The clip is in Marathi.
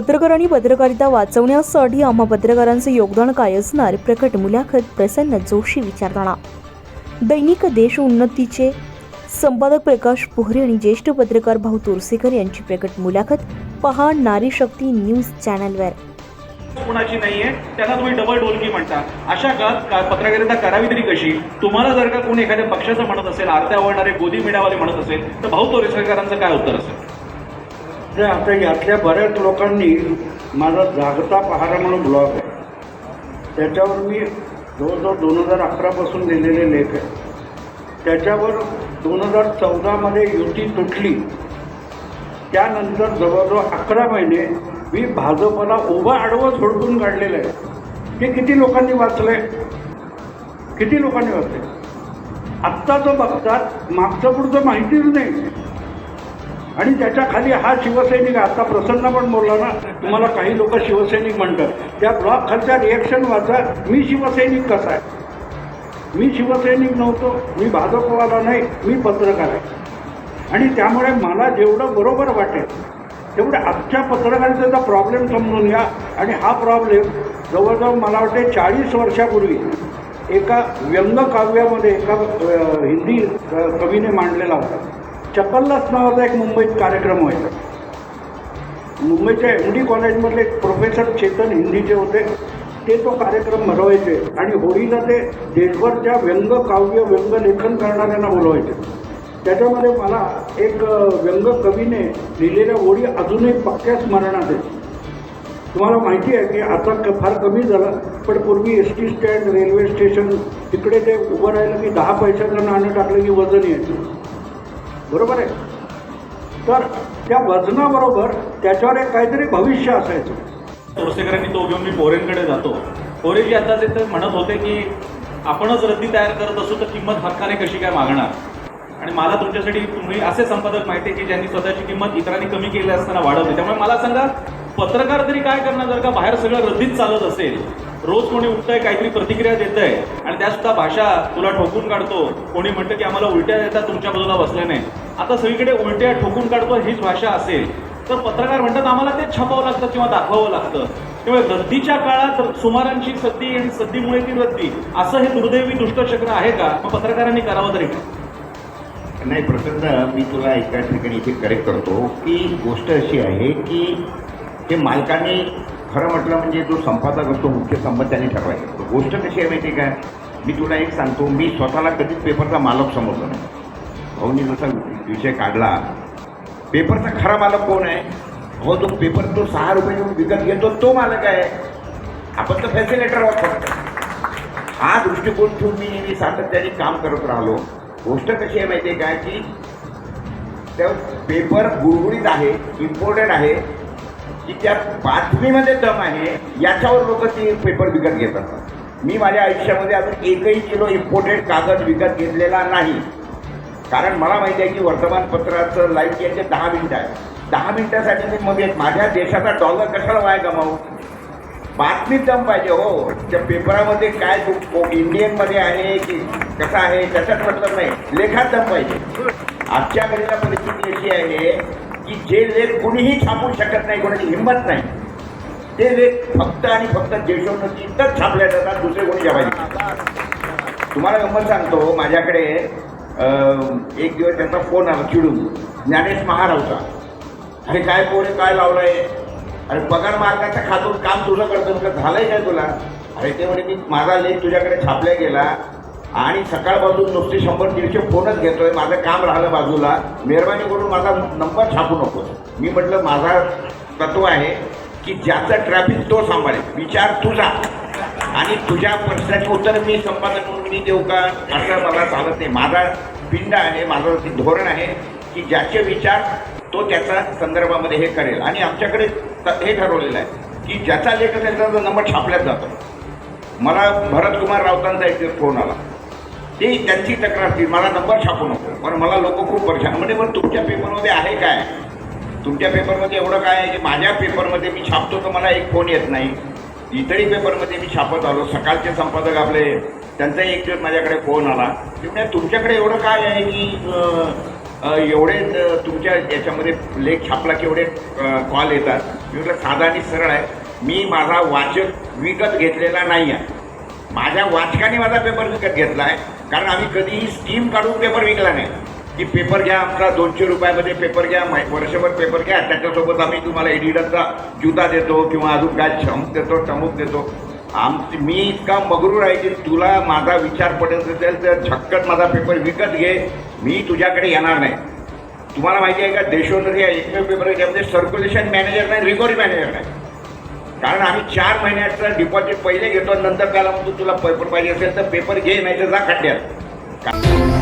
पत्रकारांनी पत्रकारिता वाचवण्यासाठी आम्हा पत्रकारांचं योगदान काय असणार? प्रकट मुलाखत प्रसन्न जोशी विचारताना. दैनिक देश उन्नतीचे संपादक प्रकाश पोहरे आणि ज्येष्ठ पत्रकार भाऊ तुरसेकर यांची प्रकट मुलाखत पहा नारी शक्ती न्यूज चॅनलवर. कुणाची नाहीये त्यांना तुम्ही डबल डोलकी म्हणता. अशा काळात का- पत्रकारिता करावी तरी कशी? तुम्हाला जर का कोणी एखाद्या पक्षाचं म्हणत असेल आरत्या वळणारे गोदी मिळावाले म्हणत असेल तर भाऊ तोरेसरकरांचं काय उत्तर असेल? तर आता यातल्या बऱ्याच लोकांनी माझा जागता पहारा म्हणून ब्लॉग आहे. त्याच्यावर मी जवळजवळ दोन हजार अकरापासून लिहिलेले लेख आहे त्याच्यावर दोन हजार चौदामध्ये युती तुटली. त्यानंतर जवळजवळ अकरा महिने मी भाजपला उभं आडवं झोडपून काढलेलं आहे. ते किती लोकांनी वाचलंय? किती लोकांनी वाचलं आत्ता तो बघतात मागचं पुढचं माहितीच नाही. आणि त्याच्याखाली हा शिवसैनिक आता प्रसन्न पण बोलला ना तुम्हाला काही लोक शिवसैनिक म्हणतात. त्या ब्लॉक खालच्या रिएक्शन वाचा मी शिवसैनिक कसा आहे? मी शिवसैनिक नव्हतो मी भाजपवाला नाही मी पत्रकार आहे. आणि त्यामुळे मला जेवढं बरोबर वाटेल तेवढं आजच्या पत्रकारितेचा प्रॉब्लेम समजून घ्या. आणि हा प्रॉब्लेम जवळजवळ मला वाटते चाळीस वर्षापूर्वी एका व्यंगकाव्यामध्ये एका हिंदी कवीने मांडलेला होता. चपल्लास नावाचा एक मुंबईत कार्यक्रम व्हायचा मुंबईच्या एम डी कॉलेजमधले एक प्रोफेसर चेतन हिंदीचे होते. ते तो कार्यक्रम भरवायचे आणि होळीला ते देशभरच्या व्यंग काव्य व्यंग लेखन करणाऱ्यांना बोलवायचे. त्याच्यामध्ये मला एक व्यंग कवीने लिहिलेल्या ओळी अजूनही पक्क्या स्मरणात आहेत. तुम्हाला माहिती आहे की आता क फार कमी झालं पण पूर्वी S T stand railway station तिकडे ते उभं राहिलं की दहा पैशाचं नाणं टाकलं की वजन यायचं. बरोबर आहे? तर त्या वजनाबरोबर त्याच्यावर एक काहीतरी भविष्य असायचं. तोरसेकरांनी तो घेऊन मी पोरेंकडे जातो. पोरेजी आता ते म्हणत होते की आपणच रद्दी तयार करत असू तर किंमत हक्काने कशी काय मागणार? आणि मला तुमच्यासाठी तुम्ही असे संपादक माहिती की ज्यांनी स्वतःची किंमत इतरांनी कमी केली असताना वाढवली. त्यामुळे मला सांगा पत्रकार तरी काय करणार जर का बाहेर सगळं रद्दीत चालत असेल? रोज कोणी उठतंय काहीतरी प्रतिक्रिया देत आहे आणि त्यासुद्धा भाषा तुला ठोकून काढतो. कोणी म्हणतं की आम्हाला उलट्या देतात तुमच्या बाजूला बसल्याने. आता सगळीकडे उलट्या ठोकून काढतो हीच भाषा असेल. तर पत्रकार म्हणतात आम्हाला ते छापावं लागतं किंवा दाखवावं लागतं. त्यामुळे रद्दीच्या काळात सुमारांची सद्दी आणि सद्दीमुळे ती रद्दी असं हे दुर्दैवी दुष्टचक्र आहे का? मग पत्रकारांनी करावं तरी. का नाही प्रसन्न मी तुला एका ठिकाणी इथे करेक्ट करतो की गोष्ट अशी आहे की हे मालकाने खरं म्हटलं म्हणजे जो संपादक असतो मुख्य संबंध त्याने असतो गोष्ट कशी आहे माहिती आहे का? मी तुला एक सांगतो मी स्वतःला कधीच पेपरचा मालक समजलो नाही. भाऊनी जसा विषय काढला. पेपरचा खरा मालक कोण आहे? हो तो पेपर तो सहा रुपये देऊन विकत घेतो तो मालक आहे. आपण तर फॅसिलेटर वापरतो. हा दृष्टिकोन ठेवून मी नेहमी सातत्याने काम करत राहिलो. गोष्ट कशी आहे माहिती आहे काय की त्या पेपर गुळगुळीत आहे इम्पोर्टेड आहे की त्या बातमीमध्ये दम आहे याच्यावर लोक ती पेपर विकत घेतात. मी माझ्या आयुष्यामध्ये अजून एकही किलो इम्पोर्टेड कागद विकत घेतलेला नाही. कारण मला माहिती आहे की वर्तमानपत्राचं लाईफ याचे दहा मिनिटं आहे दहा मिनिटासाठी मी मग माझ्या देशाचा डॉलर कशाला वाया गमावू? बातमी दम पाहिजे हो. त्या पेपरामध्ये काय इंडियनमध्ये आहे की कसं आहे त्याच्यात मतलब नाही. लेखात दम पाहिजे. आजच्या घडीला परिस्थिती अशी आहे की जे लेख कुणीही छापू शकत नाही कोणाची हिंमत नाही. ते लेख फक्त आणि फक्त देशोन्नतीतच छापल्या जातात दुसरे कोणी छापायचे तुम्हाला गंमत सांगतो माझ्याकडे एक दिवस त्यांचा फोन आला चिडून. ज्ञानेश महारावचा अरे काय पोरे काय लावलंय? अरे पगार मार्गाच्या खातून काम तुझं करतो का झालंय काय तुला? अरे ते म्हणे मी माझा लेख तुझ्याकडे छापल्या गेला आणि सकाळपासून नुसते शंभर दीडशे फोनच घेतोय माझं काम राहिलं बाजूला. मेहरबानी करून माझा नंबर छापू नको मी म्हटलं माझा तत्व आहे की ज्याचं ट्रॅफिक तो सांभाळेल. विचार तुझा. आणि तुझ्या प्रश्नाची उत्तर मी संपादक म्हणून मी देऊ का? असं मला चालत नाही. माझा पिंड आहे माझं ते धोरण आहे की ज्याचे विचार तो त्याचा संदर्भामध्ये हे करेल. आणि आमच्याकडे त- हे ठरवलेलं आहे की ज्याचा लेख असेल त्याचा नंबर छापल्याच जातो. मला भरतकुमार राऊतांचा एक फोन आला. ते त्यांची तक्रार ती मला नंबर छापू नको पण मला लोक खूप परेशान म्हणजे पण तुमच्या पेपरमध्ये आहे काय? तुमच्या पेपरमध्ये एवढं काय आहे की माझ्या पेपरमध्ये मी छापतो तर मला एक फोन येत नाही. इतरही पेपरमध्ये मी छापत आलो. सकाळचे संपादक आपले त्यांचाही एक दिवस माझ्याकडे फोन आला. ते म्हणजे तुमच्याकडे एवढं काय आहे की एवढे तुमच्या याच्यामध्ये लेख छापला की एवढे कॉल येतात? मी म्हटलं साधा आणि सरळ आहे. मी माझा वाचक विकत घेतलेला नाही आहे माझ्या वाचकाने माझा पेपर विकत घेतला आहे कारण आम्ही कधीही स्कीम काढून पेपर विकला नाही. की पेपर घ्या आमचा दोनशे रुपयामध्ये पेपर घ्या वर्षभर पेपर घ्या. त्याच्यासोबत आम्ही तुम्हाला एडिडसचा जुता देतो किंवा अजून काय छमक देतो चमूक देतो. आम मी इतका मगरूर आहे की तुला माझा विचार पडत असेल तर झक्कत माझा पेपर विकत घे. मी तुझ्याकडे येणार नाही. तुम्हाला माहिती आहे का देशोन्नती आहे एकमेव पेपर आहे सर्क्युलेशन मॅनेजर नाही रिकव्हरी मॅनेजर नाही. कारण आम्ही चार महिन्याचं डिपॉझिट पहिले घेतो नंतर त्याला म्हणतो तुला पेपर पाहिजे असेल तर पेपर घे नाही तर जा खड्ड्यात.